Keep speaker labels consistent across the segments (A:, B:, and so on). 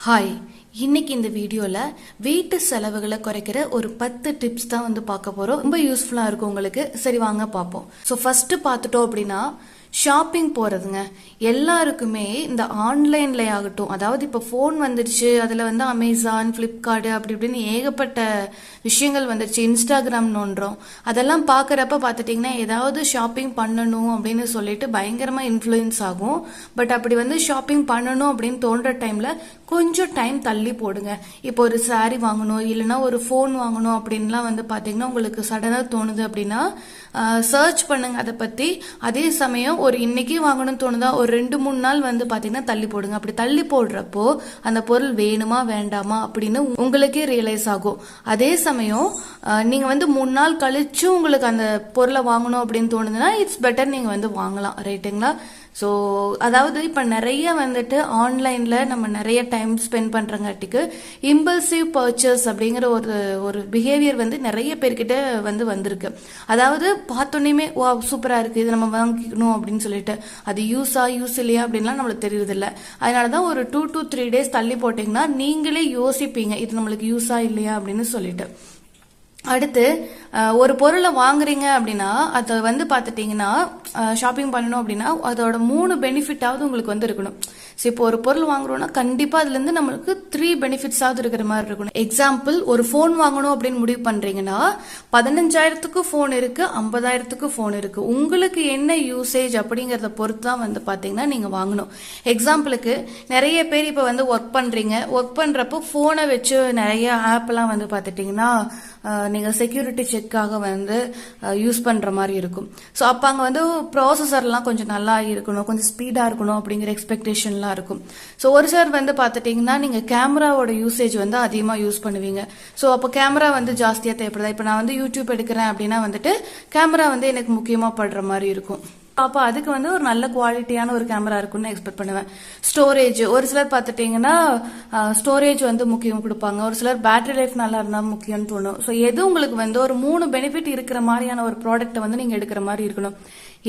A: Hi இன்னைக்கு இந்த வீடியோவில் வீட்டு செலவுகளை குறைக்கிற ஒரு பத்து டிப்ஸ் தான் வந்து பார்க்க போகிறோம் ரொம்ப யூஸ்ஃபுல்லாக இருக்கும் உங்களுக்கு. சரி வாங்க பார்ப்போம். ஸோ ஃபஸ்ட்டு பார்த்துட்டோம் அப்படின்னா ஷாப்பிங் போகிறதுங்க எல்லாருக்குமே இந்த ஆன்லைன்ல ஆகட்டும் அதாவது இப்போ ஃபோன் வந்துடுச்சு அதில் வந்து அமேசான் ஃப்ளிப்கார்ட்டு அப்படி இப்படின்னு ஏகப்பட்ட விஷயங்கள் வந்துடுச்சு. இன்ஸ்டாகிராம் நோண்டுறோம். அதெல்லாம் பார்க்குறப்ப பார்த்துட்டிங்கன்னா ஏதாவது ஷாப்பிங் பண்ணணும் அப்படின்னு சொல்லிட்டு பயங்கரமாக இன்ஃப்ளூயன்ஸ் ஆகும். பட் அப்படி வந்து ஷாப்பிங் பண்ணணும் அப்படின்னு தோன்ற டைமில் கொஞ்சம் டைம் தள்ளி போடுங்க. இப்போ ஒரு சாரீ வாங்கணும் இல்லைன்னா ஒரு ஃபோன் வாங்கணும் அப்படின்லாம் வந்து பார்த்தீங்கன்னா உங்களுக்கு சடனாக தோணுது அப்படின்னா சர்ச் பண்ணுங்க. அதை பற்றி அதே சமயம் ஒரு இன்றைக்கி வாங்கணும்னு தோணுதா? ஒரு ரெண்டு மூணு நாள் வந்து பார்த்தீங்கன்னா தள்ளி போடுங்க. அப்படி தள்ளி போடுறப்போ அந்த பொருள் வேணுமா வேண்டாமா அப்படின்னு உங்களுக்கே ரியலைஸ் ஆகும். அதே சமயம் நீங்கள் நீங்க வந்து மூணு நாள் கழிச்சு உங்களுக்கு அந்த பொருளை வாங்கணும் அப்படின்னு தோணுதுன்னா இட்ஸ் பெட்டர் நீங்க வந்து வாங்கலாம். ரைட்டுங்களா ஸோ அதாவது இப்போ நிறைய வந்துட்டு ஆன்லைனில் நம்ம நிறைய டைம் ஸ்பெண்ட் பண்ணுறங்காட்டிக்கு இம்பல்சிவ் பர்ச்சேஸ் அப்படிங்கிற ஒரு ஒரு பிஹேவியர் வந்து நிறைய பேர்கிட்ட வந்து வந்திருக்கு. அதாவது பார்த்தோன்னே வா சூப்பராக இருக்குது இது நம்ம வாங்கிக்கணும் அப்படின்னு சொல்லிட்டு அது யூஸா யூஸ் இல்லையா? அப்படின்லாம் நம்மளுக்கு தெரியுதில்ல அதனால தான் ஒரு டூ டூ த்ரீ டேஸ் தள்ளி போட்டிங்கன்னா நீங்களே யோசிப்பீங்க இது நம்மளுக்கு யூஸா இல்லையா? அப்படின்னு சொல்லிட்டு. அடுத்து ஒரு பொருளை வாங்குறீங்க அப்படின்னா அதை வந்து பார்த்துட்டிங்கன்னா ஷாப்பிங் பண்ணணும் அப்படின்னா அதோட மூணு பெனிஃபிட்டாவது உங்களுக்கு வந்து இருக்கணும். ஸோ இப்போ ஒரு பொருள் வாங்குறோம்னா கண்டிப்பாக அதுலேருந்து நம்மளுக்கு த்ரீ பெனிஃபிட்ஸாவது இருக்கிற மாதிரி இருக்கணும். எக்ஸாம்பிள் ஒரு ஃபோன் வாங்கணும் அப்படின்னு முடிவு பண்ணுறீங்கன்னா பதினஞ்சாயிரத்துக்கு ஃபோன் இருக்குது ஐம்பதாயிரத்துக்கு ஃபோன் இருக்குது உங்களுக்கு என்ன யூசேஜ் அப்படிங்கிறத பொறுத்து தான் வந்து பார்த்தீங்கன்னா நீங்கள் வாங்கணும். எக்ஸாம்பிளுக்கு நிறைய பேர் இப்போ வந்து ஒர்க் பண்ணுறீங்க ஒர்க் பண்ணுறப்போ ஃபோனை வச்சு நிறைய ஆப்லாம் வந்து பார்த்துட்டிங்கன்னா நீங்கள் செக்யூரிட்டி செக்காக வந்து யூஸ் பண்ணுற மாதிரி இருக்கும். ஸோ அப்போ அங்கே வந்து ப்ராசஸர்லாம் கொஞ்சம் நல்லா இருக்கணும் கொஞ்சம் ஸ்பீடாக இருக்கணும் அப்படிங்கிற எக்ஸ்பெக்டேஷன்லாம் இருக்கும். ஸோ ஒரு சார் வந்து பார்த்துட்டிங்கன்னா நீங்கள் கேமராவோட யூசேஜ் வந்து அதிகமாக யூஸ் பண்ணுவீங்க. ஸோ அப்போ கேமரா வந்து ஜாஸ்தியாக தேவைப்படுதா? இப்போ நான் வந்து யூடியூப் எடுக்கிறேன் அப்படின்னா வந்துட்டு கேமரா வந்து எனக்கு முக்கியமாக படுற மாதிரி இருக்கும். அப்போ அதுக்கு வந்து ஒரு நல்ல குவாலிட்டியான ஒரு கேமரா இருக்கும்னு எக்ஸ்பெக்ட் பண்ணுவேன். ஸ்டோரேஜ் ஒரு சிலர் பார்த்துட்டிங்கன்னா ஸ்டோரேஜ் வந்து முக்கியம் கொடுப்பாங்க. ஒரு சிலர் பேட்டரி லைஃப் நல்லா இருந்தால் முக்கியம்னு தோணும். ஸோ எது உங்களுக்கு வந்து ஒரு மூணு பெனிஃபிட் இருக்கிற மாதிரியான ஒரு ப்ராடக்ட்டை வந்து நீங்கள் எடுக்கிற மாதிரி இருக்கணும்?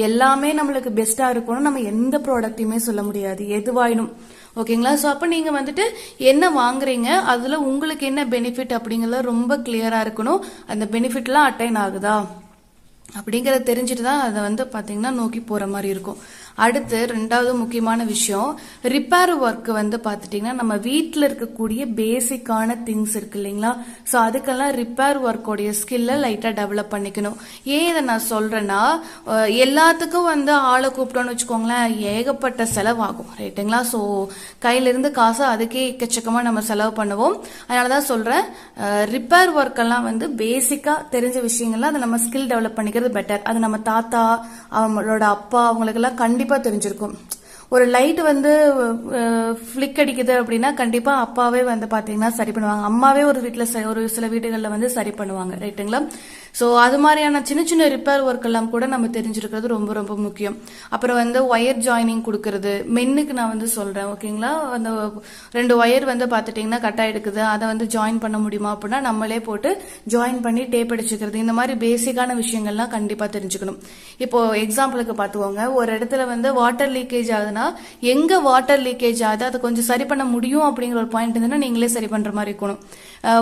A: எல்லாமே நம்மளுக்கு பெஸ்ட்டாக இருக்கணும் நம்ம எந்த ப்ராடக்ட்டையுமே சொல்ல முடியாது. எதுவாயினும். ஓகேங்களா? ஸோ அப்போ நீங்கள் வந்துட்டு என்ன வாங்குறீங்க? அதில் உங்களுக்கு என்ன பெனிஃபிட் அப்படிங்கிறத ரொம்ப கிளியராக இருக்கணும். அந்த பெனிஃபிட்லாம் அட்டைன் ஆகுதா? அப்படிங்கிறத தெரிஞ்சுட்டு தான் அதை வந்து பார்த்தீங்கன்னா நோக்கி போகிற மாதிரி இருக்கும். அடுத்து ரெண்டாவது முக்கியமான விஷயம் ரிப்பேர் ஒர்க் வந்து பார்த்துட்டிங்கன்னா நம்ம வீட்டில் இருக்கக்கூடிய பேசிக்கான திங்ஸ் இருக்கு இல்லைங்களா? ஸோ அதுக்கெல்லாம் ரிப்பேர் ஒர்க்கோடைய ஸ்கில்லை லைட்டாக டெவலப் பண்ணிக்கணும். ஏன் இதை நான் சொல்கிறேன்னா எல்லாத்துக்கும் வந்து ஆளை கூப்பிட்டோன்னு வச்சுக்கோங்களேன் ஏகப்பட்ட செலவாகும். ரைட்டுங்களா ஸோ கையிலிருந்து காசு அதுக்கே எக்கச்சக்கமாக நம்ம செலவு பண்ணுவோம். அதனால தான் சொல்கிறேன் ரிப்பேர் ஒர்க்கெல்லாம் வந்து பேசிக்காக தெரிஞ்ச விஷயங்கள்லாம் அதை நம்ம ஸ்கில் டெவலப் பண்ணிக்கிறது பெட்டர் அது நம்ம தாத்தா அவங்களோட அப்பா அவங்களுக்கெல்லாம் கண்டிப்பாக தெரிஞ்சிருக்கும். ஒரு லைட் வந்து ஃப்ளிக் அடிக்குது அப்படின்னா கண்டிப்பாக அப்பாவே வந்து பார்த்தீங்கன்னா சரி பண்ணுவாங்க. அம்மாவே ஒரு வீட்டில் ஒரு சில வீடுகளில் வந்து சரி பண்ணுவாங்க. ரைட்டுங்களா ஸோ அது மாதிரியான சின்ன சின்ன ரிப்பேர் ஒர்க் எல்லாம் கூட நம்ம தெரிஞ்சிருக்கிறது ரொம்ப ரொம்ப முக்கியம். அப்புறம் வந்து ஒயர் ஜாயினிங் கொடுக்கறது. மென்னுக்கு நான் வந்து சொல்கிறேன் ஓகேங்களா அந்த ரெண்டு ஒயர் வந்து பார்த்துட்டிங்கன்னா கட் ஆகிடுக்குது அதை வந்து ஜாயின் பண்ண முடியுமா அப்படின்னா நம்மளே போட்டு ஜாயின் பண்ணி டேப் அடிச்சுக்கிறது. இந்த மாதிரி பேசிக்கான விஷயங்கள்லாம் கண்டிப்பாக தெரிஞ்சுக்கணும். இப்போ எக்ஸாம்பிளுக்கு பார்த்துக்கோங்க. ஒரு இடத்துல வந்து வாட்டர் லீக்கேஜ் ஆகுதுன்னா எங்கே வாட்டர் லீக்கேஜ் ஆகுது? அதை கொஞ்சம் சரி பண்ண முடியும் அப்படிங்கிற ஒரு பாயிண்ட் இருந்ததுன்னா நீங்களே சரி பண்ணுற மாதிரி இருக்கணும்.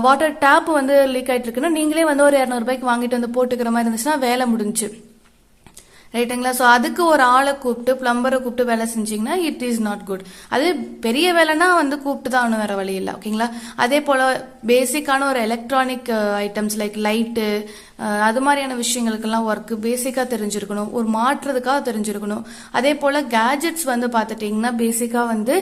A: வாட்டர் டேப் வந்து லீக் ஆகிட்டு இருக்குன்னா நீங்களே வந்து ஒரு இரநூறுபாய்க்கு வாங்கிட்டு வந்து போட்டுக்கிற மாதிரி இருந்துச்சுன்னா வேலை முடிஞ்சு. ரைட்டுங்களா ஸோ அதுக்கு ஒரு ஆளை கூப்பிட்டு பிளம்பரை கூப்பிட்டு வேலை செஞ்சீங்கன்னா இட் இஸ் நாட் குட் அது பெரிய வேலைனா வந்து கூப்பிட்டு தான் ஒன்றும் வேற வழி இல்லை. ஓகேங்களா அதே போல் பேசிக்கான ஒரு எலக்ட்ரானிக் ஐட்டம்ஸ் லைக் லைட்டு அது மாதிரியான விஷயங்களுக்கெல்லாம் ஒர்க்கு பேசிக்காக தெரிஞ்சிருக்கணும். ஒரு மாற்றுறதுக்காக தெரிஞ்சிருக்கணும். அதே போல் கேஜெட்ஸ் வந்து பார்த்துட்டிங்கன்னா பேசிக்காக வந்து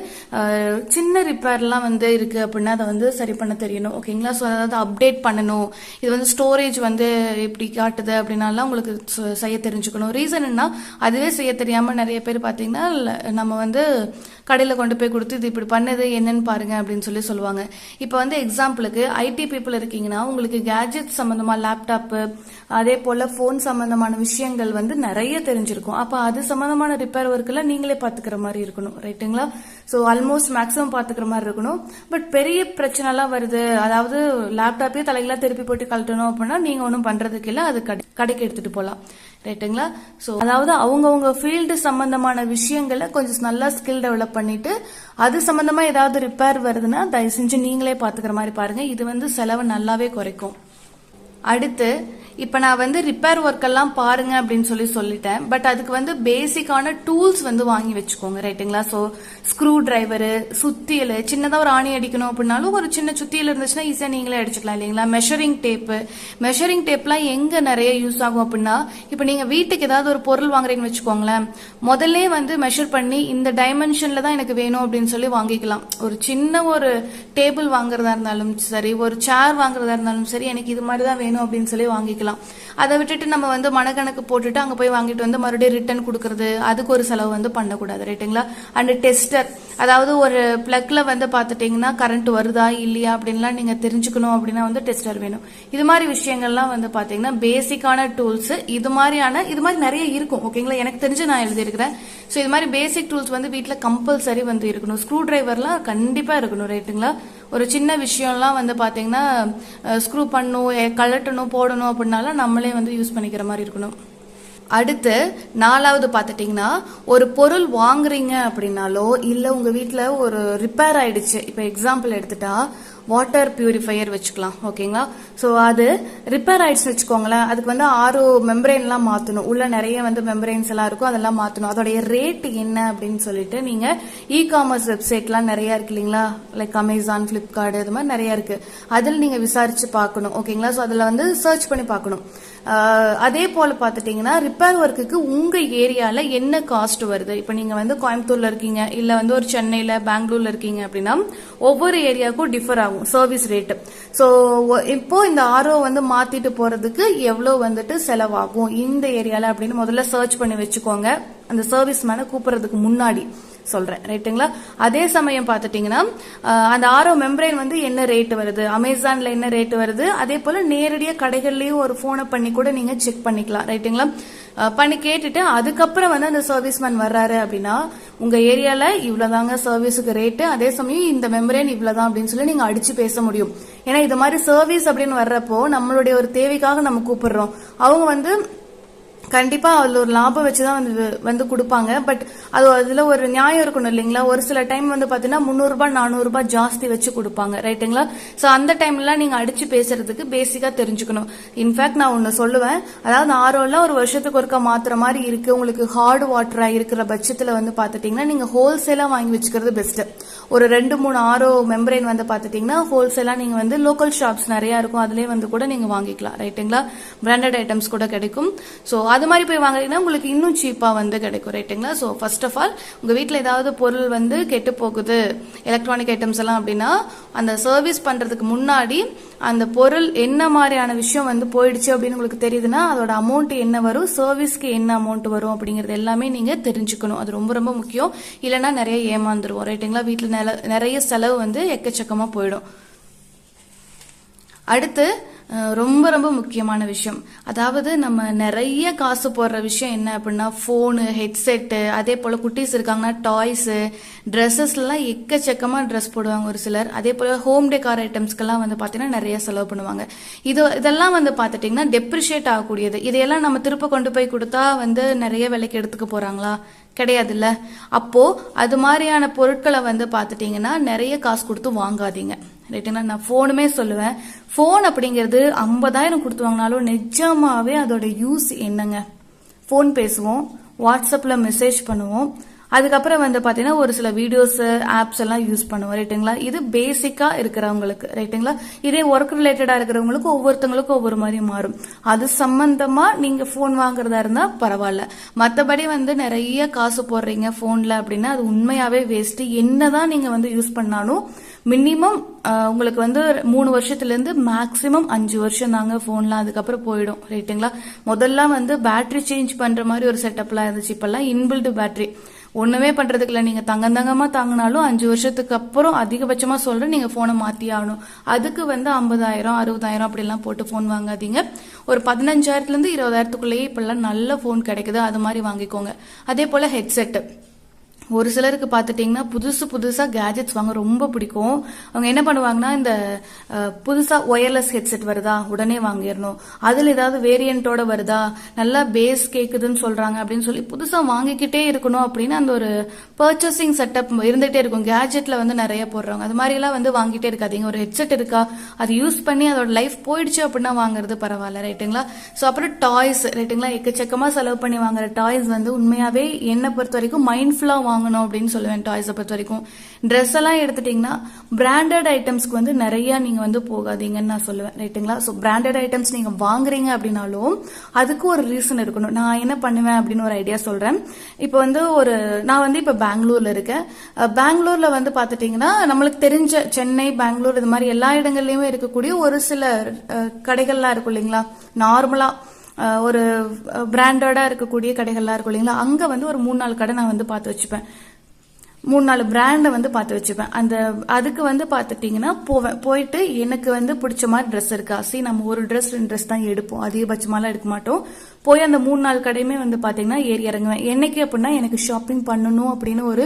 A: சின்ன ரிப்பேர்லாம் வந்து இருக்குது அப்படின்னா அதை வந்து சரி பண்ண தெரியணும். ஓகேங்களா ஸோ அதாவது அப்டேட் பண்ணணும். இது வந்து ஸ்டோரேஜ் வந்து எப்படி காட்டுது அப்படின்னாலாம் உங்களுக்கு செய்ய தெரிஞ்சுக்கணும். ரீசன் என்ன அதுவே செய்ய தெரியாமல் நிறைய பேர் பார்த்தீங்கன்னா நம்ம வந்து கடையில் கொண்டு போய் கொடுத்து இது இப்படி பண்ணது என்னன்னு பாருங்க அப்படின்னு சொல்லி சொல்லுவாங்க. இப்போ வந்து எக்ஸாம்பிளுக்கு ஐடி பீப்புள் இருக்கீங்கன்னா உங்களுக்கு கேஜெட் சம்மந்தமாக லேப்டாப்பு அதே போல் ஃபோன் சம்மந்தமான விஷயங்கள் வந்து நிறைய தெரிஞ்சிருக்கும். அப்போ அது சம்மந்தமான ரிப்பேர் ஒர்க்கெல்லாம் நீங்களே பார்த்துக்கிற மாதிரி இருக்கணும். ரைட்டுங்களா ஸோ ஆல்மோஸ்ட் மேக்ஸிமம் பார்த்துக்கிற மாதிரி இருக்கணும். பட் பெரிய பிரச்சனைலாம் வருது. அதாவது லேப்டாப்பே தலைகளாக திருப்பி போட்டு கழட்டணும் அப்படின்னா நீங்கள் ஒன்றும் பண்ணுறதுக்கு இல்லை. அது கடை கடைக்கு எடுத்துகிட்டு போகலாம் ரைட்டுங்களா ஸோ அதாவது அவங்கவுங்க ஃபீல்டு சம்பந்தமான விஷயங்களை கொஞ்சம் நல்லா ஸ்கில் டெவலப் பண்ணிட்டு அது சம்பந்தமா ஏதாவது ரிப்பேர் வருதுன்னா தயவு செஞ்சு நீங்களே பாத்துக்கிற மாதிரி பாருங்க. இது வந்து செலவு நல்லாவே குறைக்கும். அடுத்து இப்போ நான் வந்து ரிப்பேர் ஒர்க் எல்லாம் பாருங்க அப்படின்னு சொல்லி சொல்லிட்டேன். பட் அதுக்கு வந்து பேசிக்கான டூல்ஸ் வந்து வாங்கி வச்சுக்கோங்க ரைட்டுங்களா ஸோ ஸ்க்ரூ டிரைவரு சுத்தியல் சின்னதாக ஒரு ஆணி அடிக்கணும் அப்படின்னாலும் ஒரு சின்ன சுத்தியல் இருந்துச்சுன்னா ஈஸியாக நீங்களே அடிச்சுக்கலாம் இல்லைங்களா? மெஷரிங் டேப்பு மெஷரிங் டேப்லாம் எங்கே நிறைய யூஸ் ஆகும் அப்படின்னா இப்போ நீங்கள் வீட்டுக்கு ஏதாவது ஒரு பொருள் வாங்குறீங்கன்னு வச்சுக்கோங்களேன். முதல்ல வந்து மெஷர் பண்ணி இந்த டைமென்ஷனில் தான் எனக்கு வேணும் அப்படின்னு சொல்லி வாங்கிக்கலாம். ஒரு சின்ன ஒரு டேபிள் வாங்குறதா இருந்தாலும் சரி ஒரு சேர் வாங்குறதா இருந்தாலும் சரி எனக்கு இது மாதிரி தான் வேணும் அப்படின்னு சொல்லி வாங்கிக்கலாம். அதை விட்டுட்டு நம்ம வந்து மனக்கணக்கு போட்டுட்டு அங்கே போய் வாங்கிட்டு வந்து மறுபடியும் ரிட்டர்ன் கொடுக்கறது அதுக்கு ஒரு செலவு வந்து பண்ணக்கூடாது ரைட்டுங்களா அண்ட் டெஸ்டர் அதாவது ஒரு பிளக்ல வந்து பார்த்துட்டீங்கன்னா கரண்ட் வருதா இல்லையா அப்படின்லாம் நீங்கள் தெரிஞ்சுக்கணும் அப்படின்னா வந்து டெஸ்டர் வேணும். இது மாதிரி விஷயங்கள்லாம் வந்து பார்த்தீங்கன்னா பேசிக்கான டூல்ஸ் இது மாதிரியான இது மாதிரி நிறைய இருக்கும் ஓகேங்களா எனக்கு தெரிஞ்சு நான் எழுதியிருக்கிறேன். ஸோ இது மாதிரி பேசிக் டூல்ஸ் வந்து வீட்டில் கம்பல்சரி வந்து இருக்கணும். ஸ்க்ரூ டிரைவர்லாம் கண்டிப்பாக இருக்கணும் ரைட்டுங்களா ஒரு சின்ன விஷயம்லாம் வந்து பார்த்தீங்கன்னா ஸ்க்ரூ பண்ணணும் கலட்டணும் கழட்டணும் போடணும் அப்படின்னாலும் நம்மளே வந்து யூஸ் பண்ணிக்கிற மாதிரி இருக்கணும். அடுத்து நாலாவது பார்த்துட்டிங்கன்னா ஒரு பொருள் வாங்குறீங்க அப்படின்னாலோ இல்லை உங்கள் வீட்டில் ஒரு ரிப்பேர் ஆயிடுச்சு. இப்போ எக்ஸாம்பிள் எடுத்துட்டா வாட்டர் பியூரிஃபையர் வச்சுக்கலாம் ஓகேங்களா ஸோ அது ரிப்பேர் ஆயிடுச்சுன்னு வச்சுக்கோங்களேன். அதுக்கு வந்து ஆறு மெம்பரைன்லாம் மாற்றணும் உள்ள நிறைய வந்து மெம்பரைன்ஸ் எல்லாம் இருக்கும். அதெல்லாம் மாற்றணும் அதோடைய ரேட் என்ன அப்படின்னு சொல்லிட்டு நீங்கள் இ காமர்ஸ் வெப்சைட்லாம் நிறைய இருக்கு இல்லைங்களா? லைக் அமேசான் ஃப்ளிப்கார்ட் இது மாதிரி நிறைய இருக்கு. அதில் நீங்கள் விசாரிச்சு பார்க்கணும். ஓகேங்களா? ஸோ அதில் வந்து சர்ச் பண்ணி பார்க்கணும். அதே போல பார்த்துட்டீங்கன்னா ரிப்பேர் ஒர்க்குக்கு உங்கள் ஏரியாவில் என்ன காஸ்ட் வருது? இப்போ நீங்கள் வந்து கோயம்புத்தூரில் இருக்கீங்க. இல்லை வந்து ஒரு சென்னையில் பெங்களூரில் இருக்கீங்க அப்படின்னா ஒவ்வொரு ஏரியாவுக்கும் டிஃபர் ஆகும். சர்வீஸ் ரேட் ஸோ இப்போ இந்த ஆர்ஓ வந்து மாத்திட்டு போறதுக்கு எவ்வளவு வந்துட்டு செலவாகும் இந்த ஏரியால அப்படின்னு முதல்ல சர்ச் பண்ணி வச்சுக்கோங்க. அந்த சர்வீஸ் மேன கூப்பிடுறதுக்கு முன்னாடி. சொல்கிறேன் ரைட்டுங்களா அதே சமயம் பார்த்துட்டிங்கன்னா அந்த ஆரோ மெம்பரைன் வந்து என்ன ரேட் வருது? அமேசானில் என்ன ரேட் வருது? அதே போல் நேரடியாக கடைகள்லேயும் ஒரு ஃபோனை பண்ணி கூட நீங்கள் செக் பண்ணிக்கலாம். ரைட்டுங்களா பண்ணி கேட்டுட்டு அதுக்கப்புறம் வந்து அந்த சர்வீஸ்மேன் வர்றாரு அப்படின்னா உங்க ஏரியால இவ்வளவுதாங்க சர்வீஸுக்கு ரேட்டு அதே சமயம் இந்த மெம்பரேன் இவ்வளவுதான் அப்படின்னு சொல்லி நீங்க அடிச்சு பேச முடியும். ஏன்னா இது மாதிரி சர்வீஸ் அப்படின்னு வர்றப்போ நம்மளுடைய ஒரு தேவைக்காக நம்ம கூப்பிடுறோம். அவங்க வந்து கண்டிப்பா அதுல ஒரு லாபம் வச்சுதான் வந்து வந்து கொடுப்பாங்க. பட் அது அதுல ஒரு நியாயம் இருக்கணும் இல்லைங்களா? ஒரு சில டைம் வந்து பாத்தீங்கன்னா முந்நூறு ரூபாய் நானூறு ரூபாய் ஜாஸ்தி வச்சு கொடுப்பாங்க. ரைட்டுங்களா சோ அந்த டைம்ல நீங்க அடிச்சு பேசுறதுக்கு பேசிக்கா தெரிஞ்சுக்கணும். இன்ஃபேக்ட் நான் ஒன்று சொல்லுவேன். அதாவது ஆரோல ஒரு வருஷத்துக்கு ஒருக்கா மாத்துற மாதிரி இருக்கு. உங்களுக்கு ஹார்ட் வாட்டரா இருக்கிற பட்சத்துல வந்து பாத்துட்டீங்கன்னா நீங்க ஹோல்சேலா வாங்கி வச்சுக்கிறது பெஸ்ட் ஒரு ரெண்டு மூணு ஆரோ மெம்பரைன் வந்து பார்த்துட்டிங்கன்னா ஹோல்சேலாக நீங்கள் வந்து லோக்கல் ஷாப்ஸ் நிறையா இருக்கும். அதுலேயே வந்து கூட நீங்கள் வாங்கிக்கலாம். ரைட்டுங்களா பிராண்டட் ஐட்டம்ஸ் கூட கிடைக்கும். ஸோ அது மாதிரி போய் வாங்குறீங்கன்னா உங்களுக்கு இன்னும் சீப்பாக வந்து கிடைக்கும். ரைட்டுங்களா ஸோ ஃபர்ஸ்ட் ஆஃப் ஆல் உங்கள் வீட்டில் ஏதாவது பொருள் வந்து கெட்டு போகுது எலக்ட்ரானிக் ஐட்டம்ஸ் எல்லாம் அப்படின்னா அந்த சர்வீஸ் பண்ணுறதுக்கு முன்னாடி அந்த பொருள் என்ன மாதிரியான விஷயம் வந்து போயிடுச்சு அப்படின்னு உங்களுக்கு தெரியுதுன்னா அதோட அமௌண்ட் என்ன வரும் சர்வீஸ்க்கு என்ன அமௌண்ட் வரும் அப்படிங்கிறது எல்லாமே நீங்கள் தெரிஞ்சுக்கணும். அது ரொம்ப ரொம்ப முக்கியம். இல்லைன்னா நிறைய ஏமாந்துருவோம். ரைட்டுங்களா வீட்டில் நிறைய செலவு வந்து எக்கச்சக்கமாக போயிடும். அடுத்து ரொம்ப ரொம்ப முக்கியமான விஷயம். அதாவது நம்ம நிறைய காசு போடுற விஷயம் என்ன அப்படின்னா ஃபோனு ஹெட்செட்டு அதே போல் குட்டீஸ் இருக்காங்கன்னா டாய்ஸு ட்ரெஸ்ஸஸ்லாம் எக்கச்சக்கமாக ட்ரெஸ் போடுவாங்க ஒரு சிலர். அதே போல் ஹோம் டெக்கார் ஐட்டம்ஸ்க்கெல்லாம் வந்து பார்த்தீங்கன்னா நிறைய செலவு பண்ணுவாங்க. இது இதெல்லாம் வந்து பார்த்துட்டிங்கன்னா டெப்ரிஷியேட் ஆகக்கூடியது. இதையெல்லாம் நம்ம திருப்ப கொண்டு போய் கொடுத்தா வந்து நிறைய விலைக்கு எடுத்துக்க போகிறாங்களா கிடையாதுல்ல? அப்போது அது மாதிரியான பொருட்களை வந்து பார்த்துட்டிங்கன்னா நிறைய காசு கொடுத்து வாங்காதீங்க. ரைட்டுங்களா நான் ஃபோனுமே சொல்லுவேன். ஃபோன் அப்படிங்கிறது ஐம்பதாயிரம் கொடுத்து வாங்கினாலும் நிஜமாவே அதோட யூஸ் என்னங்க? ஃபோன் பேசுவோம். வாட்ஸ்அப்பில் மெசேஜ் பண்ணுவோம். அதுக்கப்புறம் வந்து பார்த்தீங்கன்னா ஒரு சில வீடியோஸ் ஆப்ஸ் எல்லாம் யூஸ் பண்ணுவோம் ரைட்டுங்களா இது பேசிக்காக இருக்கிறவங்களுக்கு ரைட்டுங்களா இதே ஒர்க் ரிலேட்டடாக இருக்கிறவங்களுக்கு ஒவ்வொருத்தவங்களுக்கும் ஒவ்வொரு மாதிரி மாறும். அது சம்பந்தமாக நீங்கள் ஃபோன் வாங்குறதா இருந்தால் பரவாயில்ல. மற்றபடி வந்து நிறைய காசு போடுறீங்க ஃபோனில் அப்படின்னா அது உண்மையாகவே வேஸ்ட்டு என்ன தான் நீங்கள் வந்து யூஸ் பண்ணாலும் மினிமம் உங்களுக்கு வந்து மூணு வருஷத்துலேருந்து மேக்ஸிமம் அஞ்சு வருஷம் தாங்க ஃபோன்லாம் அதுக்கப்புறம் போயிடும் ரைட்டுங்களா முதல்ல வந்து பேட்டரி சேஞ்ச் பண்ணுற மாதிரி ஒரு செட்டப்லாம் இருந்துச்சு. இப்போல்லாம் இன்பில்டு பேட்டரி ஒண்ணுமே பண்றதுக்கு இல்ல நீங்க தங்கம் தங்கமா தாங்கினாலும் அஞ்சு வருஷத்துக்கு அப்புறம் அதிகபட்சமா சொல்கிறேன் நீங்க போனை மாத்தி ஆகணும். அதுக்கு வந்து ஐம்பதாயிரம் அறுபதாயிரம் அப்படிலாம் போட்டு போன் வாங்காதீங்க. ஒரு பதினஞ்சாயிரத்துல இருந்து இருபதாயிரத்துக்குள்ளேயே இப்பெல்லாம் நல்ல போன் கிடைக்குது. அது மாதிரி வாங்கிக்கோங்க. அதே போல ஹெட்செட் ஒரு சிலருக்கு பார்த்துட்டிங்கன்னா புதுசு புதுசாக கேஜெட்ஸ் வாங்க ரொம்ப பிடிக்கும். அவங்க என்ன பண்ணுவாங்கன்னா இந்த புதுசாக ஒயர்லெஸ் ஹெட்செட் வருதா? உடனே வாங்கிடணும். அதில் ஏதாவது வேரியண்ட்டோட வருதா? நல்லா பேஸ் கேட்குதுன்னு சொல்கிறாங்க அப்படின்னு சொல்லி புதுசாக வாங்கிக்கிட்டே இருக்கணும் அப்படின்னு அந்த ஒரு பர்ச்சேசிங் செட்டப் இருந்துகிட்டே இருக்கும். கேஜெட்டில் வந்து நிறைய போடுறாங்க அது மாதிரிலாம் வந்து வாங்கிட்டே இருக்காதிங்க. ஒரு ஹெட்செட் இருக்கா? அது யூஸ் பண்ணி அதோட லைஃப் போயிடுச்சு அப்படின்னா வாங்குறது பரவாயில்ல. ரைட்டுங்களா ஸோ அப்புறம் டாய்ஸ் ரைட்டுங்களா எக்கச்சக்கமாக செலவு பண்ணி வாங்குற டாய்ஸ் வந்து உண்மையாகவே என்னை பொறுத்த வரைக்கும் மைண்ட்ஃபுல்லாக வாங்கணும் அப்படின்னு சொல்லுவேன் டாய்ஸை பொறுத்த வரைக்கும். ட்ரெஸ் எல்லாம் எடுத்துட்டீங்கன்னா பிராண்டட் ஐட்டம்ஸ்க்கு வந்து நிறைய நீங்க வந்து போகாதீங்கன்னு நான் சொல்லுவேன் ரைட்டுங்களா ஸோ பிராண்டட் ஐட்டம்ஸ் நீங்க வாங்குறீங்க அப்படின்னாலும் அதுக்கு ஒரு ரீசன் இருக்கணும். நான் என்ன பண்ணுவேன் அப்படின்னு ஒரு ஐடியா சொல்றேன். இப்போ வந்து ஒரு நான் வந்து இப்போ பெங்களூர்ல இருக்கேன். அஹ் பெங்களூர்ல வந்து பார்த்துட்டிங்கன்னா நம்மளுக்கு தெரிஞ்ச சென்னை பெங்களூர் இது மாதிரி எல்லா இடங்கள்லயுமே இருக்கக்கூடிய ஒரு சில கடைகள்லாம் இருக்கும் இல்லைங்களா? நார்மலா ஒரு பிராண்டடா இருக்கக்கூடிய கடைகள்லாம் இருக்கும் இல்லைங்களா? அங்க வந்து ஒரு மூணு நாலு கடை நான் வந்து பார்த்து வச்சுப்பேன். மூணு நாலு பிராண்டை வந்து பார்த்து வச்சுப்பேன். அந்த அதுக்கு வந்து பார்த்துட்டிங்கன்னா போவேன். போயிட்டு எனக்கு வந்து பிடிச்ச மாதிரி ட்ரெஸ் இருக்கா? சி நம்ம ஒரு ட்ரெஸ் ரெண்டு ட்ரெஸ் தான் எடுப்போம். அதிகபட்சமாலாம் எடுக்க மாட்டோம். போய் அந்த மூணு நாலு கடையுமே வந்து பார்த்தீங்கன்னா ஏறி இறங்குவேன். என்னைக்கு அப்படின்னா எனக்கு ஷாப்பிங் பண்ணணும் அப்படின்னு ஒரு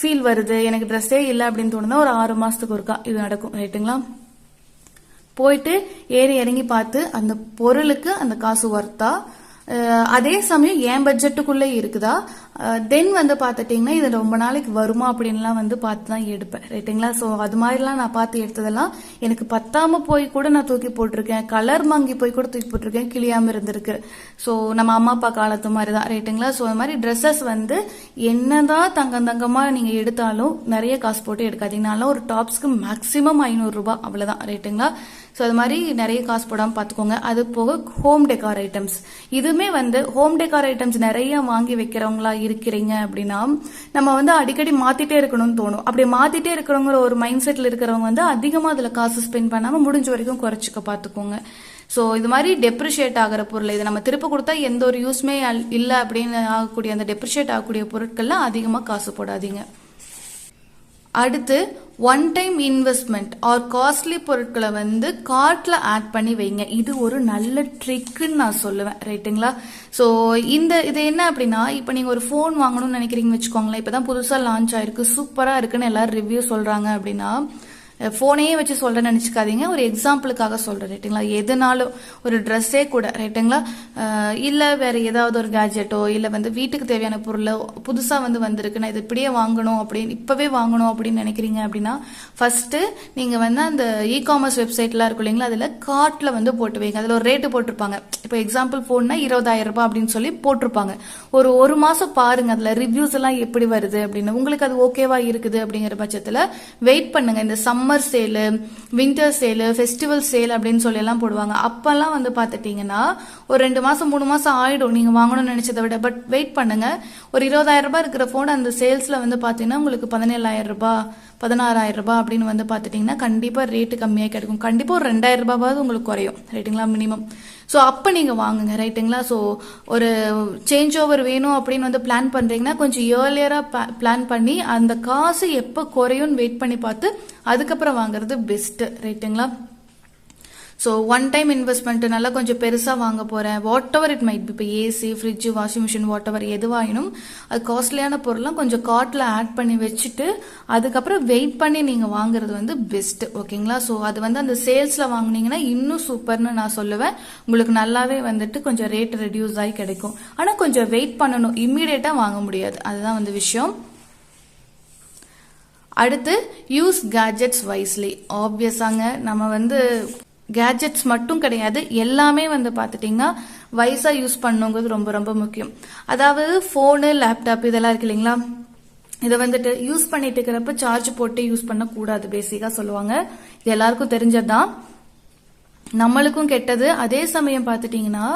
A: ஃபீல் வருது. எனக்கு ட்ரெஸ்ஸே இல்லை அப்படின்னு தோணுன்னா ஒரு ஆறு மாசத்துக்கு ஒருக்கா இது நடக்கும். ரைட்டுங்களா போயிட்டு ஏறி இறங்கி பார்த்து அந்த பொருளுக்கு அந்த காசு ஒர்த்தா அதே சமயம் என் பட்ஜெட்டுக்குள்ளே இருக்குதா? தென் வந்து பார்த்துட்டிங்கன்னா இது ரொம்ப நாளைக்கு வருமா அப்படின்லாம் வந்து பார்த்து தான் எடுப்பேன். ரைட்டுங்களா ஸோ அது மாதிரிலாம் நான் பார்த்து எடுத்ததெல்லாம் எனக்கு பத்தாம போய் கூட நான் தூக்கி போட்டிருக்கேன். கலர் மங்கி போய் கூட தூக்கி போட்டிருக்கேன். கிளியாமல் இருந்திருக்கு. ஸோ நம்ம அம்மா அப்பா காலத்து மாதிரி தான் ரைட்டுங்களா ஸோ அது மாதிரி ட்ரெஸ்ஸஸ் வந்து என்னதான் தங்கம் தங்கமாக நீங்கள் எடுத்தாலும் நிறைய காசு போட்டு எடுக்காதீங்கனாலும் ஒரு டாப்ஸ்க்கு மேக்ஸிமம் ஐநூறுரூபா அவ்வளோதான் ரைட்டுங்களா ஸோ அது மாதிரி நிறைய காசு போடாமல் பார்த்துக்கோங்க. அது போக ஹோம் டெக்கார் ஐட்டம்ஸ் இதுவுமே வந்து ஹோம் டெக்கார் ஐட்டம்ஸ் நிறைய வாங்கி வைக்கிறவங்களா இருக்கிறீங்க அப்படின்னா நம்ம வந்து அடிக்கடி மாத்திட்டே இருக்கணும்னு தோணும். அப்படி மாத்திட்டே இருக்கிறவங்கிற ஒரு மைண்ட் செட்ல இருக்கிறவங்க வந்து அதிகமாக அதில் காசு ஸ்பெண்ட் பண்ணாமல் முடிஞ்ச வரைக்கும் குறைச்சிக்க பார்த்துக்கோங்க. ஸோ இது மாதிரி டெப்ரிஷியேட் ஆகிற பொருள் இது நம்ம திருப்ப கொடுத்தா எந்த ஒரு யூஸ்மே இல்லை அப்படின்னு ஆகக்கூடிய அந்த டெப்ரிஷியேட் ஆகக்கூடிய பொருட்கள்லாம் அதிகமாக காசு போடாதீங்க. அடுத்து one time investment or costly பொருட்களை வந்து கார்ட்ல ஆட் பண்ணி வைங்க. இது ஒரு நல்ல ட்ரிக்குன்னு நான் சொல்லுவேன். ரைட்டுங்களா ஸோ இந்த இது என்ன அப்படின்னா இப்போ நீங்கள் ஒரு ஃபோன் வாங்கணும்னு நினைக்கிறீங்கன்னு வச்சுக்கோங்களேன். இப்போ தான் புதுசாக லான்ச் ஆயிருக்கு. சூப்பராக இருக்குன்னு எல்லாரும் ரிவ்யூ சொல்கிறாங்க அப்படின்னா ஃபோனையே வச்சு சொல்கிறேன்னு நினச்சிக்காதீங்க. ஒரு எக்ஸாம்பிளுக்காக சொல்கிறேன் ரைட்டுங்களா எதுனாலும் ஒரு ட்ரெஸ்ஸே கூட ரைட்டுங்களா இல்லை வேறு ஏதாவது ஒரு கேஜெட்டோ இல்லை வந்து வீட்டுக்கு தேவையான பொருளோ புதுசாக வந்து வந்திருக்கு நான் இது இப்படியே வாங்கணும் அப்படின்னு இப்போவே வாங்கணும் அப்படின்னு நினைக்கிறீங்க அப்படின்னா ஃபஸ்ட்டு நீங்கள் வந்து அந்த இ காமர்ஸ் வெப்சைட்லாம் இருக்கும் இல்லைங்களா அதில் கார்ட்டில் வந்து போட்டு வைங்க. அதில் ஒரு ரேட்டு போட்டிருப்பாங்க. இப்போ எக்ஸாம்பிள் ஃபோன்னா இருபதாயிரம் ரூபாய் அப்படின்னு சொல்லி போட்டிருப்பாங்க. ஒரு ஒரு மாதம் பாருங்க அதில் ரிவ்யூஸ் எல்லாம் எப்படி வருது அப்படின்னு. உங்களுக்கு அது ஓகேவா இருக்குது அப்படிங்கிற பட்சத்தில் வெயிட் பண்ணுங்க. இந்த sum summer sale winter sale festival sale அப்படின்னு சொல்லி எல்லாம் போடுவாங்க. அப்பெல்லாம் வந்து பார்த்துட்டீங்கன்னா ஒரு ரெண்டு மாதம் மூணு மாதம் ஆகிடும் நீங்கள் வாங்கணும்னு நினச்சதை விட. பட் வெயிட் பண்ணுங்கள் ஒரு இருபதாயிரம் ரூபாய் இருக்கிற ஃபோன் அந்த சேல்ஸில் வந்து பார்த்தீங்கன்னா உங்களுக்கு பதினேழாயிரம் ரூபாய் பதினாறாயிரம் ரூபாய் அப்படின்னு வந்து பார்த்துட்டிங்கன்னா கண்டிப்பாக ரேட்டு கம்மியாக கிடைக்கும். கண்டிப்பாக ஒரு ரெண்டாயிரம் ரூபாவது உங்களுக்கு குறையும். ரைட்டுங்களா மினிமம் ஸோ அப்போ நீங்கள் வாங்குங்க. ரைட்டுங்களா ஸோ ஒரு சேஞ்ச் ஓவர் வேணும் அப்படின்னு வந்து பிளான் பண்ணுறீங்கன்னா கொஞ்சம் ஏர்லியராக பிளான் பண்ணி அந்த காசு எப்போ குறையும்னு வெயிட் பண்ணி பார்த்து அதுக்கப்புறம் வாங்குறது பெஸ்ட்டு ரைட்டுங்களா ஸோ ஒன் டைம் இன்வெஸ்ட்மெண்ட்டு நல்லா கொஞ்சம் பெருசாக வாங்க போகிறேன் வாட் எவர் இட் மைட் இப்போ AC fridge washing machine whatever எதுவாயினும் அது காஸ்ட்லியான பொருள்லாம் கொஞ்சம் கார்ட்டில் ஆட் பண்ணி வச்சுட்டு அதுக்கப்புறம் வெயிட் பண்ணி நீங்கள் வாங்குறது வந்து பெஸ்ட்டு ஓகேங்களா ஸோ அது வந்து அந்த சேல்ஸில் வாங்கினீங்கன்னா இன்னும் சூப்பர்னு நான் சொல்லுவேன். உங்களுக்கு நல்லாவே வந்துட்டு கொஞ்சம் ரேட் ரெடியூஸ் ஆகி கிடைக்கும். ஆனால் கொஞ்சம் வெயிட் பண்ணணும். இம்மீடியட்டாக வாங்க முடியாது. அதுதான் வந்து விஷயம். அடுத்து யூஸ் கேஜெட்ஸ் வைஸ்லி ஆப்வியஸாங்க நம்ம வந்து கேஜெட்ஸ் மட்டும் கிடையாது. எல்லாமே வந்து பார்த்துட்டிங்கன்னா வைஸாக யூஸ் பண்ணுங்கிறது ரொம்ப ரொம்ப முக்கியம். அதாவது ஃபோனு லேப்டாப் இதெல்லாம் இருக்கு இல்லைங்களா? இதை வந்துட்டு யூஸ் பண்ணிட்டு இருக்கிறப்ப சார்ஜ் போட்டு யூஸ் பண்ணக்கூடாது பேசிக்காக சொல்லுவாங்க. இது எல்லாருக்கும் தெரிஞ்சதுதான். நம்மளுக்கும் கெட்டது. அதே சமயம் பார்த்துட்டிங்கன்னா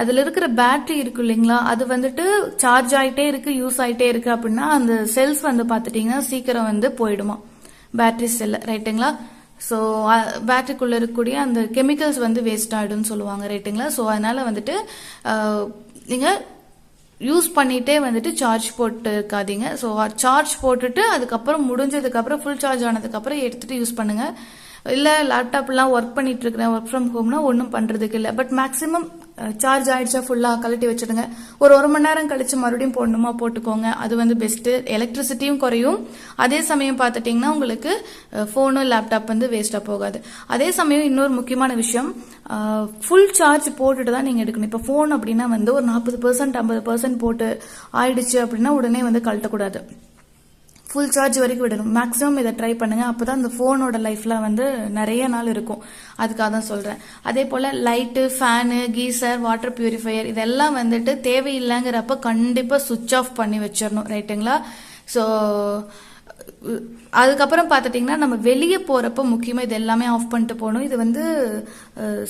A: அதில் இருக்கிற பேட்டரி இருக்கு இல்லைங்களா? அது வந்துட்டு சார்ஜ் ஆகிட்டே இருக்கு யூஸ் ஆகிட்டே இருக்கு அப்படின்னா அந்த செல்ஸ் வந்து பார்த்துட்டிங்கன்னா சீக்கிரம் வந்து போயிடுமா? பேட்டரி செல் ரைட்டுங்களா ஸோ பேட்டரிக்குள்ளே இருக்கக்கூடிய அந்த கெமிக்கல்ஸ் வந்து வேஸ்ட் ஆகிடும்னு சொல்லுவாங்க ரைட்டுங்களா ஸோ அதனால வந்துட்டு நீங்கள் யூஸ் பண்ணிட்டே வந்துட்டு சார்ஜ் போட்டு இருக்காதீங்க ஸோ சார்ஜ் போட்டுட்டு அதுக்கப்புறம் முடிஞ்சதுக்கப்புறம் ஃபுல் சார்ஜ் ஆனதுக்கப்புறம் எடுத்துட்டு யூஸ் பண்ணுங்கள் இல்லை லேப்டாப்லாம் ஒர்க் பண்ணிட்டு இருக்கிறேன் ஒர்க் ஃப்ரம் ஹோம்னா ஒன்றும் பண்ணுறதுக்கு இல்லை. பட் மேக்ஸிமம் சார்ஜ் ஆயிடுச்சா ஃபுல்லாக கழட்டி வச்சிடுங்க. ஒரு ஒரு மணி நேரம் கழிச்சு மறுபடியும் போடணுமா போட்டுக்கோங்க. அது வந்து பெஸ்ட்டு எலக்ட்ரிசிட்டியும் குறையும். அதே சமயம் பார்த்துட்டிங்கன்னா உங்களுக்கு ஃபோனு லேப்டாப் வந்து வேஸ்ட்டாக போகாது. அதே சமயம் இன்னொரு முக்கியமான விஷயம் ஃபுல் சார்ஜ் போட்டுட்டு தான் நீங்கள் எடுக்கணும். இப்போ ஃபோன் அப்படின்னா வந்து ஒரு நாற்பது பர்சன்ட் ஐம்பது பர்சன்ட் போட்டு ஆயிடுச்சு அப்படின்னா உடனே வந்து கழட்டக்கூடாது. ஃபுல் சார்ஜ் வரைக்கும் விடணும். மேக்ஸிமம் இதை ட்ரை பண்ணுங்க. அப்பதான் அந்த ஃபோனோட லைஃப்லாம் வந்து நிறைய நாள் இருக்கும். அதுக்காக தான் சொல்றேன். அதே போல light fan geyser water purifier இதெல்லாம் வந்துட்டு தேவையில்லைங்கிறப்ப கண்டிப்பாக சுவிட்ச் ஆஃப் பண்ணி வச்சிடணும். ரைட்டுங்களா ஸோ அதுக்கப்புறம் பார்த்துட்டிங்கன்னா நம்ம வெளியே போகிறப்ப முக்கியமாக இது எல்லாமே ஆஃப் பண்ணிட்டு போகணும். இது வந்து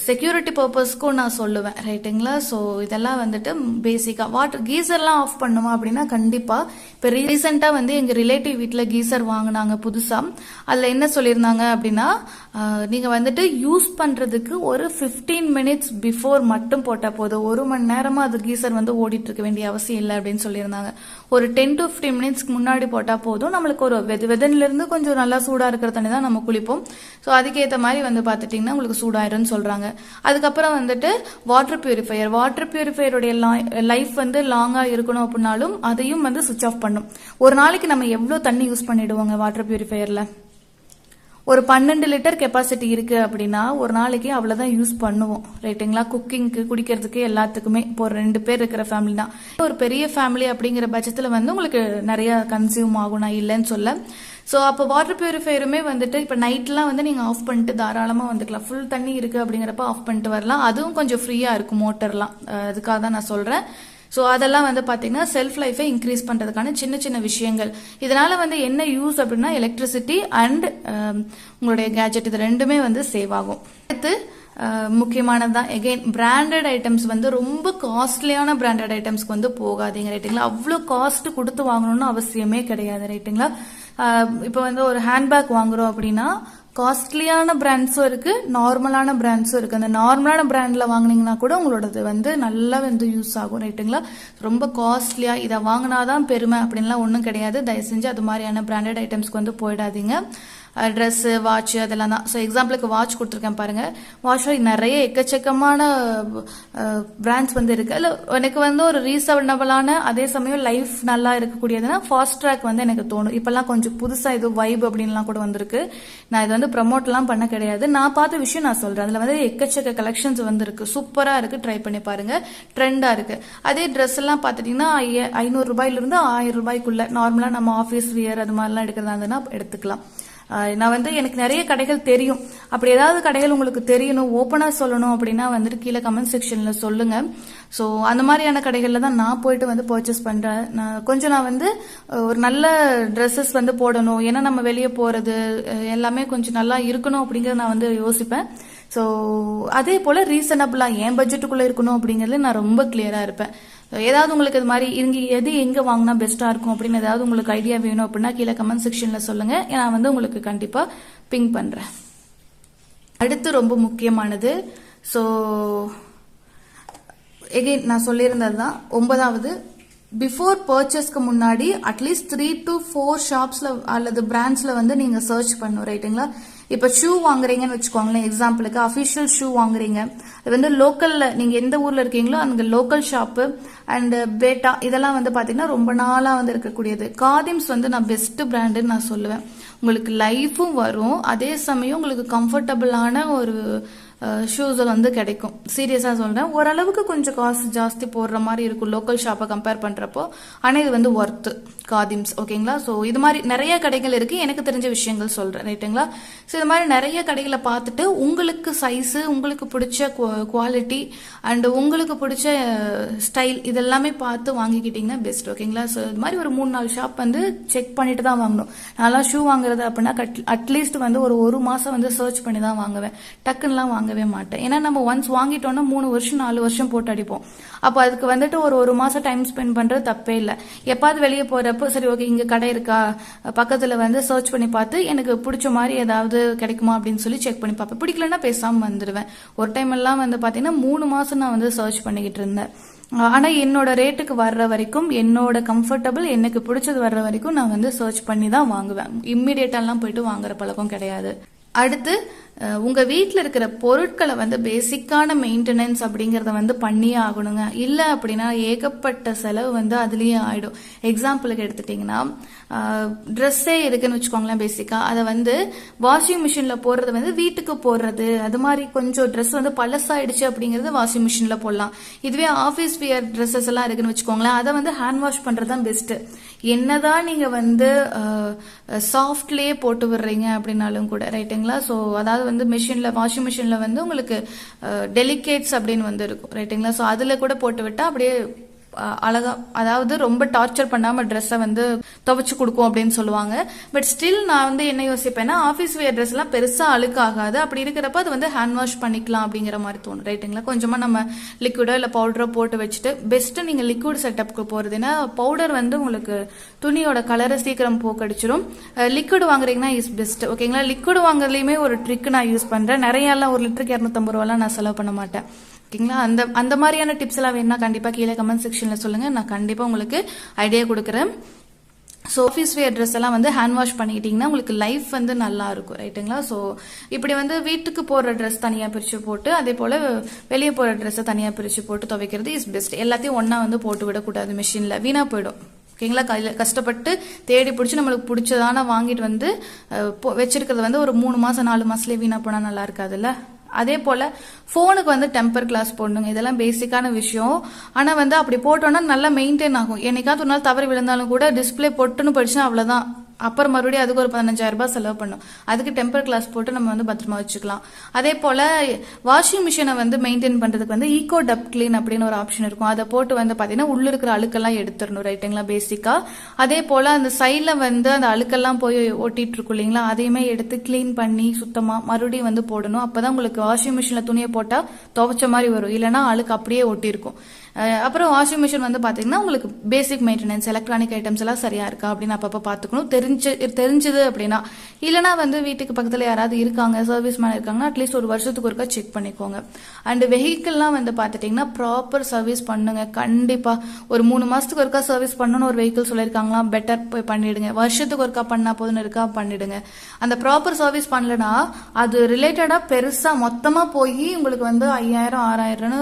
A: செக்யூரிட்டி பர்பஸ்க்கும் நான் சொல்லுவேன். ரைட்டுங்களா ஸோ இதெல்லாம் வந்துட்டு பேசிக்காக வாட்டர் கீசர்லாம் ஆஃப் பண்ணுமா அப்படின்னா கண்டிப்பாக இப்போ ரீசெண்டாக வந்து எங்கள் ரிலேட்டிவ் வீட்டில் கீசர் வாங்கினாங்க புதுசாக அதில் என்ன சொல்லியிருந்தாங்க அப்படின்னா நீங்கள் வந்துட்டு யூஸ் பண்ணுறதுக்கு ஒரு ஃபிஃப்டீன் மினிட்ஸ் பிஃபோர் மட்டும் போட்டால் போதும். ஒரு மணி நேரமாக அது கீசர் வந்து ஓடிட்டு இருக்க வேண்டிய அவசியம் இல்லை அப்படின்னு சொல்லியிருந்தாங்க. ஒரு டென் டு ஃபிஃப்டீன் மினிட்ஸ்க்கு முன்னாடி போட்டால் போதும். நம்மளுக்கு ஒரு வெது வெதன்லேருந்து கொஞ்சம் நல்லா சூடாக இருக்கிற தண்ணி தான் நம்ம குளிப்போம். ஸோ அதுக்கேற்ற மாதிரி வந்து பார்த்துட்டிங்கன்னா உங்களுக்கு சூடாயிரும்னு சொல்கிறாங்க அதுக்கப்புறம் வந்துட்டு வாட்டர் பியூரிஃபையர் வாட்டர் பியூரிஃபையருடைய லைஃப் வந்து லாங்காக இருக்கணும் அப்படின்னாலும் அதையும் வந்து சுவிச் ஆஃப் பண்ணும். ஒரு நாளைக்கு நம்ம எவ்வளோ தண்ணி யூஸ் பண்ணிடுவோங்க வாட்டர் பியூரிஃபையரில் ஒரு பன்னெண்டு லிட்டர் கெப்பாசிட்டி இருக்கு அப்படின்னா ஒரு நாளைக்கு அவ்வளவுதான் யூஸ் பண்ணுவோம். ரைட்டுங்களா குக்கிங்க்கு குடிக்கிறதுக்கு எல்லாத்துக்குமே. இப்போ ஒரு ரெண்டு பேர் இருக்கிற ஃபேமிலினா ஒரு பெரிய ஃபேமிலி அப்படிங்கிற பட்சத்தில் வந்து உங்களுக்கு நிறைய கன்சியூம் ஆகும் நான் இல்லைன்னு சொல்ல. ஸோ அப்போ வாட்டர் பியூரிஃபையருமே வந்துட்டு இப்போ நைட்லாம் வந்து நீங்கள் ஆஃப் பண்ணிட்டு தாராளமாக வந்துக்கலாம். ஃபுல் தண்ணி இருக்குது அப்படிங்கிறப்ப ஆஃப் பண்ணிட்டு வரலாம். அதுவும் கொஞ்சம் ஃப்ரீயாக இருக்கும் மோட்டர்லாம் அதுக்காக தான் நான் சொல்கிறேன் ஸோ அதெல்லாம் வந்து பார்த்தீங்கன்னா செல்ஃப் லைஃபை இன்க்ரீஸ் பண்ணுறதுக்கான சின்ன சின்ன விஷயங்கள். இதனால் வந்து என்ன யூஸ் அப்படின்னா எலக்ட்ரிசிட்டி அண்ட் um, உங்களுடைய கேஜெட் இது ரெண்டுமே வந்து சேவ் ஆகும். அடுத்து uh, முக்கியமானது தான். எகெயின் பிராண்டட் ஐட்டம்ஸ் வந்து ரொம்ப காஸ்ட்லியான பிராண்டட் ஐட்டம்ஸ்க்கு வந்து போகாதீங்க ரைட்டுங்களா அவ்வளோ காஸ்ட் கொடுத்து வாங்கணும்னு அவசியமே கிடையாது ரைட்டுங்களா uh, இப்போ வந்து ஒரு ஹேண்ட்பேக் வாங்குறோம் அப்படின்னா காஸ்ட்லியான பிராண்ட்ஸும் இருக்கு நார்மலான பிராண்ட்ஸும் இருக்கு. அந்த நார்மலான பிராண்ட்ல வாங்கினீங்கன்னா கூட உங்களோடது வந்து நல்லா வந்து யூஸ் ஆகும் ரைட்டுங்களா ரொம்ப காஸ்ட்லியா இதை வாங்கினாதான் பெருமை அப்படின்லாம் ஒன்றும் கிடையாது. தயவு செஞ்சு அது மாதிரியான பிராண்டட் ஐட்டம்ஸ்க்கு வந்து போயிடாதீங்க. ட்ரெஸ்ஸு வாட்ச் அதெல்லாம் தான். ஸோ எக்ஸாம்பிளுக்கு வாட்ச் கொடுத்துருக்கேன் பாருங்கள் வாட்ச்சில் நிறைய எக்கச்சக்கமான பிராண்ட்ஸ் வந்து இருக்குது இல்லை எனக்கு வந்து ஒரு ரீசனபிளான அதே சமயம் லைஃப் நல்லா இருக்கக்கூடியதுன்னா ஃபாஸ்ட் ட்ராக் வந்து எனக்கு தோணும். இப்போல்லாம் கொஞ்சம் புதுசாக இது வைப் அப்படின்லாம் கூட வந்திருக்கு. நான் இது வந்து ப்ரமோட்லாம் பண்ண கிடையாது. நான் பார்த்த விஷயம் நான் சொல்கிறேன் அதில் வந்து எக்கச்சக்க கலெக்ஷன்ஸ் வந்து இருக்கு. சூப்பராக இருக்குது ட்ரை பண்ணி பாருங்கள் ட்ரெண்டாக இருக்குது அதே ட்ரெஸ் எல்லாம் பார்த்துட்டிங்கன்னா ஐ ஐநூறுரூபாயிலிருந்து ஆயிரம் ரூபாய்க்குள்ள. நார்மலாக நம்ம ஆஃபீஸ் வியர் அது மாதிரிலாம் எடுக்கிறதா இருந்ததுன்னா எடுத்துக்கலாம். நான் வந்து எனக்கு நிறைய கடைகள் தெரியும். அப்படி ஏதாவது கடைகள் உங்களுக்கு தெரியணும் ஓப்பனாக சொல்லணும் அப்படின்னா வந்துட்டு கீழே கமெண்ட் செக்ஷனில் சொல்லுங்க. ஸோ அந்த மாதிரியான கடைகளில் தான் நான் போயிட்டு வந்து பர்ச்சேஸ் பண்ணுறேன் நான் கொஞ்சம் நான் வந்து ஒரு நல்ல ட்ரெஸ்ஸஸ் வந்து போடணும். ஏன்னா நம்ம வெளியே போகிறது எல்லாமே கொஞ்சம் நல்லா இருக்கணும் அப்படிங்கிறத நான் வந்து யோசிப்பேன். ஸோ அதே போல் ரீசனபிளாக என் பட்ஜெட்டுக்குள்ளே இருக்கணும் அப்படிங்கிறது நான் ரொம்ப கிளியராக இருப்பேன். ஏதாவது உங்களுக்கு இது மாதிரி இங்க எது எங்க வாங்கினா பெஸ்டா இருக்கும் அப்படின்னு ஏதாவது உங்களுக்கு ஐடியா வேணும் அப்படின்னா கீழே கமெண்ட் செக்ஷன்ல சொல்லுங்க. நான் வந்து உங்களுக்கு கண்டிப்பா பிங் பண்றேன். அடுத்து ரொம்ப முக்கியமானது. ஸோ எகெயின் நான் சொல்லியிருந்தது தான் ஒன்பதாவது பிஃபோர் பர்ச்சேஸ்க்கு முன்னாடி at least three to four ஷாப்ஸ்ல அல்லது பிராண்ட்ஸ்ல வந்து நீங்க சர்ச் பண்ணும் ரைட்டுங்களா இப்போ ஷூ வாங்குறீங்கன்னு வச்சுக்கோங்களேன் எக்ஸாம்பிளுக்கு அஃபிஷியல் ஷூ வாங்குறீங்க. அது வந்து லோக்கல்ல நீங்க எந்த ஊர்ல இருக்கீங்களோ அங்க லோக்கல் ஷாப்பு அண்ட் பேட்டா இதெல்லாம் வந்து பாத்தீங்கன்னா ரொம்ப நாளா வந்து இருக்கக்கூடியது. காதிம்ஸ் வந்து நான் பெஸ்ட் பிராண்டுன்னு நான் சொல்லுவேன். உங்களுக்கு லைஃபும் வரும். அதே சமயம் உங்களுக்கு கம்ஃபர்டபுளான ஒரு ஷூஸில் வந்து கிடைக்கும். சீரியஸாக சொல்கிறேன் ஓரளவுக்கு கொஞ்சம் காசு ஜாஸ்தி போடுற மாதிரி இருக்கும் லோக்கல் ஷாப்பை கம்பேர் பண்ணுறப்போ ஆனால் இது வந்து ஒர்த்து காதிம்ஸ் ஓகேங்களா? ஸோ இது மாதிரி நிறைய கடைகள் இருக்கு. எனக்கு தெரிஞ்ச விஷயங்கள் சொல்கிறேன் ரைட்டுங்களா ஸோ இது மாதிரி நிறைய கடைகளை பார்த்துட்டு உங்களுக்கு சைஸு உங்களுக்கு பிடிச்ச குவாலிட்டி அண்ட் உங்களுக்கு பிடிச்ச ஸ்டைல் இதெல்லாமே பார்த்து வாங்கிக்கிட்டிங்கன்னா பெஸ்ட் ஓகேங்களா? ஸோ இது மாதிரி ஒரு மூணு நாலு ஷாப் வந்து செக் பண்ணிட்டு தான் வாங்கணும். நான்லாம் ஷூ வாங்குறது அப்படின்னா அட்லீஸ்ட் வந்து ஒரு ஒரு மாதம் வந்து சர்ச் பண்ணி தான் வாங்குவேன். டக்குன்னுலாம் வாங்கவே மாட்டேன். ஏன்னா நம்ம ஒன்ஸ் வாங்கிட்டோம்னா மூணு வருஷம் நாலு வருஷம் போட்டு அடிப்போம். அப்போ அதுக்கு வந்துட்டு ஒரு ஒரு மாசம் டைம் ஸ்பெண்ட் பண்ணுறது தப்பே இல்லை. எப்பாவது வெளியே போகிறப்ப அப்போ சரி ஓகே இங்கே கடை இருக்கா? பக்கத்தில் வந்து சர்ச் பண்ணி பார்த்து எனக்கு பிடிச்ச மாதிரி ஏதாவது கிடைக்குமா அப்படின்னு சொல்லி செக் பண்ணி பார்ப்பேன். பிடிக்கலன்னா பேசாமல் வந்துடுவேன் ஒரு டைம் எல்லாம் வந்து பார்த்தீங்கன்னா மூணு மாதம் நான் வந்து சர்ச் பண்ணிக்கிட்டு இருந்தேன். ஆனால் என்னோட ரேட்டுக்கு வர்ற வரைக்கும் என்னோட கம்ஃபர்டபுள் எனக்கு பிடிச்சது வர்ற வரைக்கும் நான் வந்து சர்ச் பண்ணி தான் வாங்குவேன். இம்மிடியேட்டாலாம் போயிட்டு வாங்குற பழக்கம் கிடையாது. அடுத்து உங்கள் வீட்டில் இருக்கிற பொருட்களை வந்து பேசிக்கான மெயின்டெனன்ஸ் அப்படிங்கிறத வந்து பண்ணியே ஆகணுங்க. இல்லை அப்படின்னா ஏகப்பட்ட செலவு வந்து அதுலேயே ஆகிடும் எக்ஸாம்பிளுக்கு எடுத்துட்டிங்கன்னா ட்ரெஸ்ஸே இருக்குன்னு வச்சுக்கோங்களேன் பேசிக்காக அதை வந்து வாஷிங் மிஷினில் போடுறது வந்து வீட்டுக்கு போடுறது. அது மாதிரி கொஞ்சம் ட்ரெஸ் வந்து பழசாயிடுச்சு அப்படிங்கிறது வாஷிங் மிஷினில் போடலாம். இதுவே ஆஃபீஸ் வியர் ட்ரெஸ்ஸஸ் எல்லாம் இருக்குன்னு வச்சுக்கோங்களேன். அதை வந்து ஹேண்ட் வாஷ் பண்ணுறது தான் பெஸ்ட்டு என்னதான் நீங்கள் வந்து சாஃப்ட்லேயே போட்டு விடுறீங்க அப்படின்னாலும் கூட ரைட்டுங்களா ஸோ அதாவது வந்து மிஷினில் வாஷிங் மிஷினில் வந்து உங்களுக்கு டெலிகேட்ஸ் அப்படின்னு வந்து இருக்கும் ரைட்டுங்களா ஸோ அதுல கூட போட்டு விட்டால் அப்படியே அழகாக அதாவது ரொம்ப டார்ச்சர் பண்ணாமல் ட்ரெஸ்ஸை வந்து துவைச்சு கொடுக்கும் அப்படின்னு சொல்லுவாங்க. பட் ஸ்டில் நான் வந்து என்ன யோசிப்பேன்னா ஆஃபீஸ் வேர் ட்ரெஸ்லாம் பெருசாக அழுக்காகாது. அழுக்கு ஆகாது அப்படி இருக்கிறப்ப அது வந்து ஹேண்ட் வாஷ் பண்ணிக்கலாம் அப்படிங்கிற மாதிரி தோணும். ரைட்டுங்களா கொஞ்சமாக நம்ம லிக்விடோ இல்லை பவுடரோ போட்டு வச்சுட்டு பெஸ்ட்டு நீங்கள் லிக்விட் செட்டப்புக்கு போகிறதுனா பவுடர் வந்து உங்களுக்கு துணியோட கலரை சீக்கிரம் போக்கடிச்சிடும் லிக்விட் வாங்குறீங்கன்னா இஸ் பெஸ்ட் ஓகேங்களா லிக்விட் வாங்குறதுலையுமே ஒரு ட்ரிக் நான் யூஸ் பண்ணுறேன் நிறைய எல்லாம் ஒரு லிட்டருக்கு இரநூத்தம்பது ரூபாலாம் நான் செலவு பண்ண மாட்டேன். ஓகேங்களா? அந்த அந்த மாதிரியான டிப்ஸ் எல்லாம் வேணும்னா கண்டிப்பா கீழே கமெண்ட் செக்ஷன்ல சொல்லுங்க. நான் கண்டிப்பா உங்களுக்கு ஐடியா கொடுக்குறேன். ஸோ ஆஃபீஸ் வேர் ட்ரெஸ் எல்லாம் வந்து ஹேண்ட் வாஷ் பண்ணிக்கிட்டீங்கன்னா உங்களுக்கு லைஃப் வந்து நல்லா இருக்கும் ரைட்டுங்களா ஸோ இப்படி வந்து வீட்டுக்கு போடுற ட்ரெஸ் தனியாக பிரித்து போட்டு அதே போல் வெளியே போகிற ட்ரெஸ்ஸை தனியாக பிரித்து போட்டு துவைக்கிறது இஸ் பெஸ்ட் எல்லாத்தையும் ஒன்றா வந்து போட்டு விடக்கூடாது மிஷினில் வீணாக போயிடும். ஓகேங்களா? கையில் கஷ்டப்பட்டு தேடி பிடிச்சி நம்மளுக்கு பிடிச்சதான வாங்கிட்டு வந்து வச்சிருக்கிறது வந்து ஒரு மூணு மாதம் நாலு மாதத்துலேயே வீணாக போனால் நல்லா இருக்காதுல்ல? அதே போல ஃபோனுக்கு வந்து டெம்பர் கிளாஸ் போடணுங்க. இதெல்லாம் பேசிக்கான விஷயம். ஆனா வந்து அப்படி போட்டோம்னா நல்லா மெயின்டைன் ஆகும். என்னைக்காவது ஒரு நாள் தவறி விழுந்தாலும் கூட டிஸ்பிளே பொட்டுன்னு போயிடுச்சுன்னா அவ்வளவுதான். அப்புறம் மறுபடியும் அதுக்கு ஒரு பதினஞ்சாயிரம் ரூபாய் செலவு பண்ணும். அதுக்கு டெம்பர் கிளாஸ் போட்டு நம்ம வந்து பத்திரமா வச்சுக்கலாம். அதே போல வாஷிங் மிஷினை வந்து மெயின்டைன் பண்றதுக்கு வந்து ஈகோ டப் கிளீன் அப்படின்னு ஒரு ஆப்ஷன் இருக்கும். அதை போட்டு வந்து பாத்தீங்கன்னா உள்ள இருக்கிற அழுக்கெல்லாம் எடுத்துடணும் ரைட்டுங்களா பேசிக்கா அதே போல அந்த சைட்ல வந்து அந்த அழுக்கெல்லாம் போய் ஒட்டிட்டு இருக்கும் இல்லைங்களா? அதையுமே எடுத்து க்ளீன் பண்ணி சுத்தமா மறுபடியும் வந்து போடணும். அப்பதான் உங்களுக்கு வாஷிங் மிஷின்ல துணியை போட்டா துவைச்ச மாதிரி வரும். இல்லைன்னா அழுக்கு அப்படியே ஒட்டிருக்கும் அப்புறம் வாஷிங் மிஷின் வந்து பார்த்தீங்கன்னா உங்களுக்கு பேசிக் மெயின்டெனன்ஸ் எலக்ட்ரானிக் ஐட்டம்ஸ் எல்லாம் சரியா இருக்கா அப்படின்னு அப்பப்போ பார்த்துக்கணும் தெரிஞ்சு தெரிஞ்சது அப்படின்னா இல்லைனா வந்து வீட்டுக்கு பக்கத்தில் யாராவது இருக்காங்க சர்வீஸ் மேன் இருக்காங்கன்னா அட்லீஸ்ட் ஒரு வருஷத்துக்கு ஒருக்கா செக் பண்ணிக்கோங்க. அண்ட் வெஹிக்கிள்லாம் வந்து பார்த்துட்டிங்கன்னா ப்ராப்பர் சர்வீஸ் பண்ணுங்க. கண்டிப்பாக ஒரு மூணு மாதத்துக்கு ஒருக்கா சர்வீஸ் பண்ணணும்னு ஒரு வெஹிக்கிள் சொல்லியிருக்காங்களா பெட்டர் போய் பண்ணிடுங்க. வருஷத்துக்கு ஒருக்கா பண்ணா போதுன்னு இருக்கா பண்ணிடுங்க. அந்த ப்ராப்பர் சர்வீஸ் பண்ணலனா அது ரிலேட்டடாக பெருசாக மொத்தமாக போய் உங்களுக்கு வந்து ஐயாயிரம் ஆறாயிரம்னு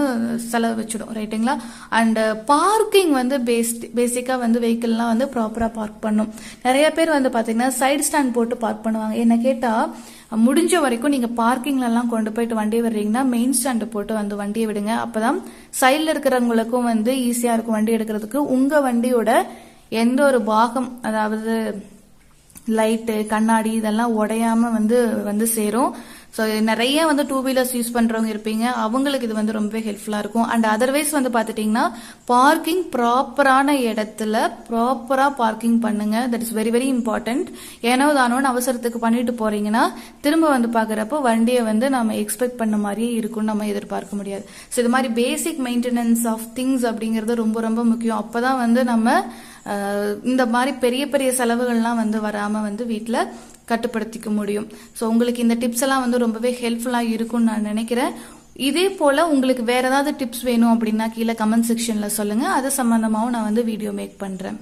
A: செலவு வச்சிடும். ரைட்டுங்களா அண்டு பார்க்கிங் uh, வந்து பேஸ்ட் பேசிக்காக வந்து வெஹிக்கிள்லாம் வந்து ப்ராப்பராக பார்க் பண்ணும். நிறைய பேர் வந்து பார்த்தீங்கன்னா சைடு ஸ்டாண்ட் போட்டு பார்க் பண்ணுவாங்க. என்ன கேட்டால் முடிஞ்ச வரைக்கும் நீங்கள் பார்க்கிங்லலாம் கொண்டு போயிட்டு வண்டி விடுறீங்கன்னா மெயின் ஸ்டாண்டு போட்டு வந்து வண்டியை விடுங்க. அப்போ தான் சைடில் இருக்கிறவங்களுக்கும் வந்து ஈஸியாக இருக்கும் வண்டி எடுக்கிறதுக்கு. உங்கள் வண்டியோட எந்த ஒரு பாகம் அதாவது லைட்டு கண்ணாடி இதெல்லாம் உடையாம வந்து வந்து சேரும். ஸோ நிறைய வந்து டூ வீலர்ஸ் யூஸ் பண்ணுறவங்க இருப்பீங்க. அவங்களுக்கு இது வந்து ரொம்பவே ஹெல்ப்ஃபுல்லாக இருக்கும். அண்ட் அதர்வைஸ் வந்து பார்த்துட்டிங்கன்னா பார்க்கிங் ப்ராப்பரான இடத்துல ப்ராப்பராக பார்க்கிங் பண்ணுங்க. That is very very important ஏனோ தானோன்னு அவசரத்துக்கு பண்ணிட்டு போறீங்கன்னா திரும்ப வந்து பார்க்குறப்போ வண்டியை வந்து நம்ம எக்ஸ்பெக்ட் பண்ண மாதிரியே இருக்கும்னு நம்ம எதிர்பார்க்க முடியாது. ஸோ இது மாதிரி பேசிக் மெயின்டெனன்ஸ் ஆஃப் திங்ஸ் அப்படிங்கிறது ரொம்ப ரொம்ப முக்கியம். அப்போ தான் வந்து நம்ம இந்த மாதிரி பெரிய பெரிய செலவுகள்லாம் வந்து வராமல் வந்து வீட்டில் கட்டுப்படுத்திக்க முடியும். ஸோ உங்களுக்கு இந்த டிப்ஸ் எல்லாம் வந்து ரொம்பவே ஹெல்ப்ஃபுல்லாக இருக்கும்னு நான் நினைக்கிறேன். இதே போல் உங்களுக்கு வேறு ஏதாவது டிப்ஸ் வேணும் அப்படின்னா கீழே கமெண்ட் செக்ஷனில் சொல்லுங்கள் அது சம்மந்தமாகவும் நான் வந்து வீடியோ மேக் பண்ணுறேன்